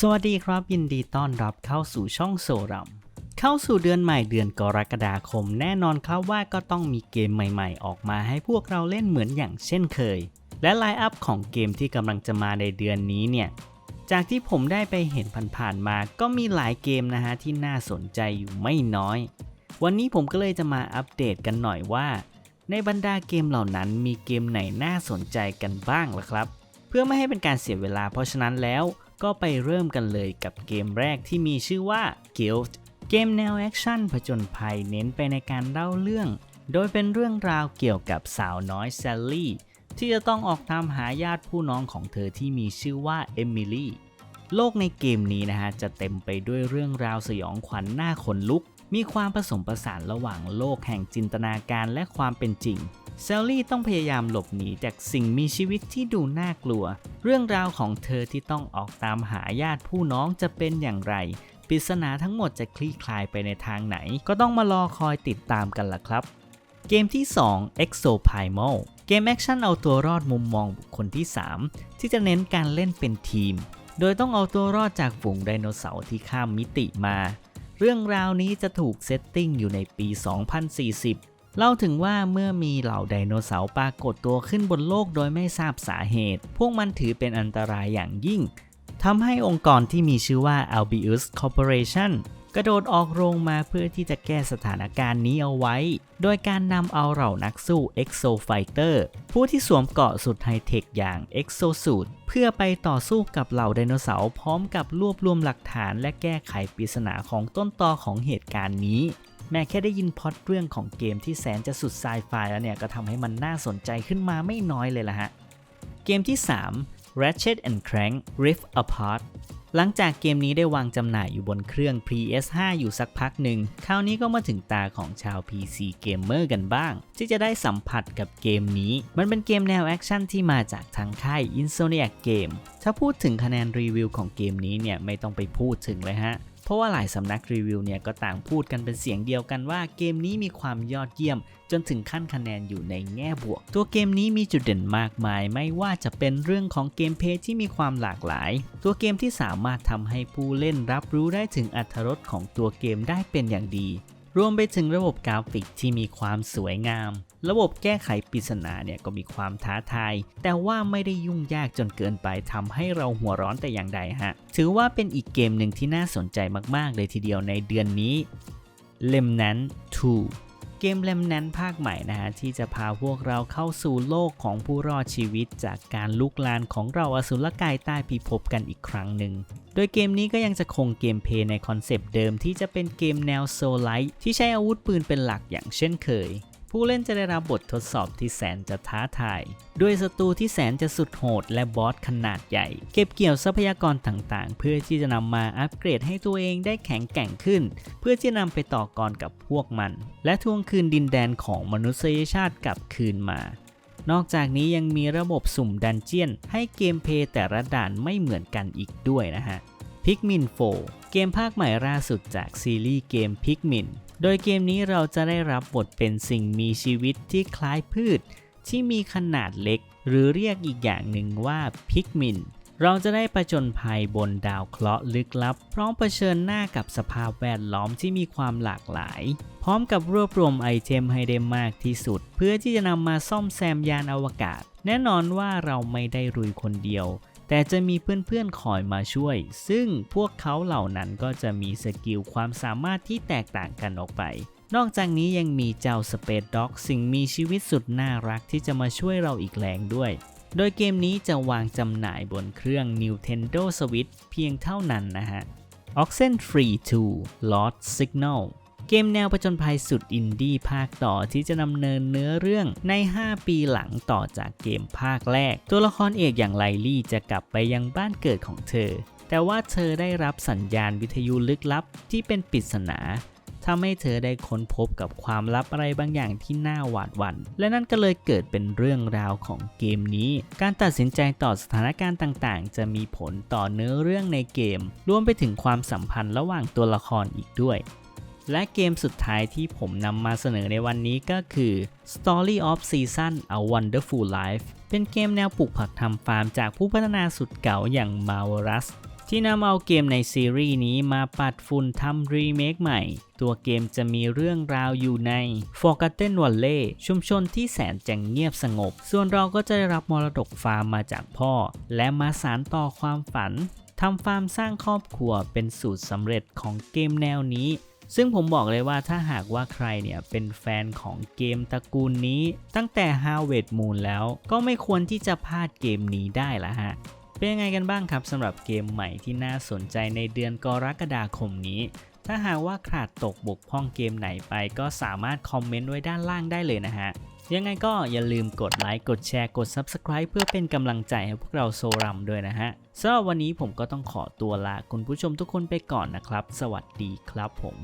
สวัสดีครับ ยินดีต้อนรับเข้าสู่ช่องโซรัมเข้าสู่เดือนใหม่เดือนกรกฎาคม แน่นอนครับว่าก็ต้องมีเกมใหม่ๆ ออกมาให้พวกเราเล่นเหมือนอย่างเช่นเคย และไลน์อัพของเกมที่กำลังจะมาในเดือนนี้เนี่ยจากที่ผมได้ไปเห็นผ่านๆมาก็มีหลายเกมนะฮะที่น่าสนใจอยู่ไม่น้อย วันนี้ผมก็เลยจะมาอัปเดตกันหน่อยว่า ในบรรดาเกมเหล่านั้นมีเกมไหนน่าสนใจกันบ้างล่ะครับ เพื่อไม่ให้เป็นการเสียเวลา เพราะฉะนั้นแล้วก็ไปเริ่มกันเลยกับเกมแรกที่มีชื่อว่า Guild เกมแนวแอคชั่นผจญภัยเน้นไปในการเล่าเรื่อง โดยเป็นเรื่องราวเกี่ยวกับสาวน้อยแซลลี่ที่จะต้องออกตามหาญาติผู้น้องของเธอที่มีชื่อว่าเอมิลี่ โลกในเกมนี้นะฮะจะเต็มไปด้วยเรื่องราวสยองขวัญหน้าขนลุก มีความผสมผสานระหว่างโลกแห่งจินตนาการและความเป็นจริง เซลลี่ต้องพยายามหลบหนีจากสิ่งมีชีวิตที่ดูน่ากลัว เรื่องราวของเธอที่ต้องออกตามหาญาติผู้น้องจะเป็นอย่างไรปริศนาทั้งหมดจะคลี่คลายไปในทางไหน ก็ต้องมารอคอยติดตามกันล่ะครับ เกมที่ 2 Exoprimal เกมแอคชั่นเอาตัวรอดมุมมองบุคคลที่ 3 ที่จะเน้นการเล่นเป็นทีม โดยต้องเอาตัวรอดจากฝูงไดโนเสาร์ที่ข้ามมิติมา เรื่องราวนี้จะถูกเซตติ้งอยู่ในปี 2040 เล่าถึงว่าเมื่อมีเหล่าไดโนเสาร์ปรากฏตัวขึ้นบนโลกโดยไม่ทราบสาเหตุ พวกมันถือเป็นอันตรายอย่างยิ่งทำให้องค์กรที่มีชื่อว่า Albius Corporation กระโดดออกโรงมาเพื่อที่จะแก้สถานการณ์นี้เอาไว้ โดยการนำเอาเหล่านักสู้ Exo Fighter ผู้ที่สวมเกราะสุดไฮเทคอย่าง Exo Suit เพื่อไปต่อสู้กับเหล่าไดโนเสาร์พร้อมกับรวบรวมหลักฐานและแก้ไขปริศนาของต้นตอของเหตุการณ์นี้ แม้แค่ได้ยินพอตเรื่องของเกมที่แสนจะสุดไซไฟแล้วเนี่ยก็ทำให้มันน่าสนใจขึ้นมาไม่น้อยเลยล่ะฮะ เกมที่ 3 Ratchet and Clank Rift Apart หลังจากเกมนี้ได้วางจำหน่ายอยู่บนเครื่อง PS5 อยู่สักพักหนึ่ง คราวนี้ก็มาถึงตาของชาว PC Gamer กันบ้าง ที่จะได้สัมผัสกับเกมนี้ มันเป็นเกมแนวแอคชั่นที่มาจากทางค่าย Insomniac Game ถ้าพูดถึงคะแนนรีวิวของเกมนี้เนี่ยไม่ต้องไปพูดถึงเลยฮะ เพราะว่าหลายสำนักรีวิวเนี่ยก็ต่างพูดกันเป็นเสียงเดียวกันว่าเกมนี้มีความยอดเยี่ยม จนถึงขั้นคะแนนอยู่ในแง่บวก ตัวเกมนี้มีจุดเด่นมากมาย ไม่ว่าจะเป็นเรื่องของเกมเพย์ที่มีความหลากหลาย ตัวเกมที่สามารถทำให้ผู้เล่นรับรู้ได้ถึงอรรถรสของตัวเกมได้เป็นอย่างดี รวมไปถึงระบบกราฟิกที่มีความสวยงาม ระบบแก้ไขปริศนาเนี่ยก็มีความท้าทาย แต่ว่าไม่ได้ยุ่งยากจนเกินไปทำให้เราหัวร้อนแต่อย่างใดฮะ ถือว่าเป็นอีกเกมหนึ่งที่น่าสนใจมากๆเลยทีเดียวในเดือนนี้ l e m n a n 2 เกม l e m n a n ภาคใหม่นะฮะที่จะพาพวกเราเข้าสู่โลกของผู้รอดชีวิต จากการลุกลานของเราอสุรกายใต้พิภพกันอีกครั้งหนึ่ง โดยเกมนี้ก็ยังจะคงเกมเพย์ในคอนเซปต์เดิมที่จะเป็นเกมแนวโซลไลท์ที่ใช้อาวุธปืนเป็นหลักอย่างเช่นเคย ผู้เล่นจะได้รับบททดสอบที่แสนจะท้าทาย ด้วยศัตรูที่แสนจะสุดโหดและบอสขนาดใหญ่ เก็บเกี่ยวทรัพยากรต่างๆ เพื่อที่จะนำมาอัปเกรดให้ตัวเองได้แข็งแกร่งขึ้น เพื่อที่จะนำไปต่อกรกับพวกมัน และทวงคืนดินแดนของมนุษยชาติกลับคืนมานอกจากนี้ยังมีระบบสุ่มดันเจียน ให้เกมเพลย์แต่ละด่านไม่เหมือนกันอีกด้วยนะฮะ Pikmin 4เกมภาคใหม่ล่าสุดจากซีรีส์เกม Pikmin โดยเกมนี้เราจะได้รับบทเป็นสิ่งมีชีวิตที่คล้ายพืช ที่มีขนาดเล็ก หรือเรียกอีกอย่างหนึ่งว่าพิกมิน เราจะได้ประจนภัยบนดาวเคราะห์ลึกลับ พร้อมเผชิญหน้ากับสภาพแวดล้อมที่มีความหลากหลาย พร้อมกับรวบรวมไอเทมให้ได้มากที่สุด เพื่อที่จะนำมาซ่อมแซมยานอวกาศ แน่นอนว่าเราไม่ได้รุยคนเดียว แต่จะมีเพื่อนๆคอยมาช่วย ซึ่งพวกเขาเหล่านั้นก็จะมีสกิลความสามารถที่แตกต่างกันออกไป นอกจากนี้ยังมีเจ้าสเป e ด็อกสิ่งมีชีวิตสุดน่ารักที่จะมาช่วยเราอีกแรงด้วย โดยเกมนี้จะวางจำหน่ายบนเครื่อง Nintendo Switch เพียงเท่านั้นนะฮะ Oxenfree 2 Lost Signal เกมแนวผจญภัยสุดอินดี้ภาคต่อที่จะนำเนินเนื้อเรื่องใน 5 ปีหลังต่อจากเกมภาคแรก ตัวละครเอกอย่างไลลี่จะกลับไปยังบ้านเกิดของเธอ แต่ว่าเธอได้รับสัญญาณวิทยุลึกลับที่เป็นปริศนาทำให้เธอได้ค้นพบกับความลับอะไรบางอย่างที่น่าหวาดหวัน่น และนั่นก็เลยเกิดเป็นเรื่องราวของเกมนี้ การตัดสินใจต่อสถานการณ์ต่างๆ จะมีผลต่อเนื้อเรื่องในเกม รวมไปถึงความสัมพันธ์ระหว่างตัวละครอีกด้วย และเกมสุดท้ายที่ผมนำมาเสนอในวันนี้ก็คือ Story of Season A Wonderful Life เป็นเกมแนวปลูกผักทำฟาร์มจากผู้พัฒนาสุดเก่าอย่าง Marvelous ที่นำเอาเกมในซีรีส์นี้มาปัดฝุ่นทำรีเมคใหม่ ตัวเกมจะมีเรื่องราวอยู่ใน Forgotten Valley ชุมชนที่แสนจะเงียบสงบ ส่วนเราก็จะได้รับมรดกฟาร์มมาจากพ่อ และมาสานต่อความฝันทำฟาร์มสร้างครอบครัวเป็นสูตรสำเร็จของเกมแนวนี้ ซึ่งผมบอกเลยว่าถ้าหากว่าใครเนี่ยเป็นแฟนของเกมตระกูลนี้ ตั้งแต่ Harvest Moon แล้วก็ไม่ควรที่จะพลาดเกมนี้ได้ละฮะ เป็นยังไงกันบ้างครับสำหรับเกมใหม่ที่น่าสนใจในเดือนกรกฎาคมนี้ ถ้าหากว่าขาดตกบกพร่องเกมไหนไปก็สามารถคอมเมนต์ไว้ด้านล่างได้เลยนะฮะ ยังไงก็อย่าลืมกดไลค์กดแชร์กด Subscribe เพื่อเป็นกำลังใจให้พวกเราโซรัมด้วยนะฮะสำหรับวันนี้ผมก็ต้องขอตัวลาคุณผู้ชมทุกคนไปก่อนนะครับ สวัสดีครับผม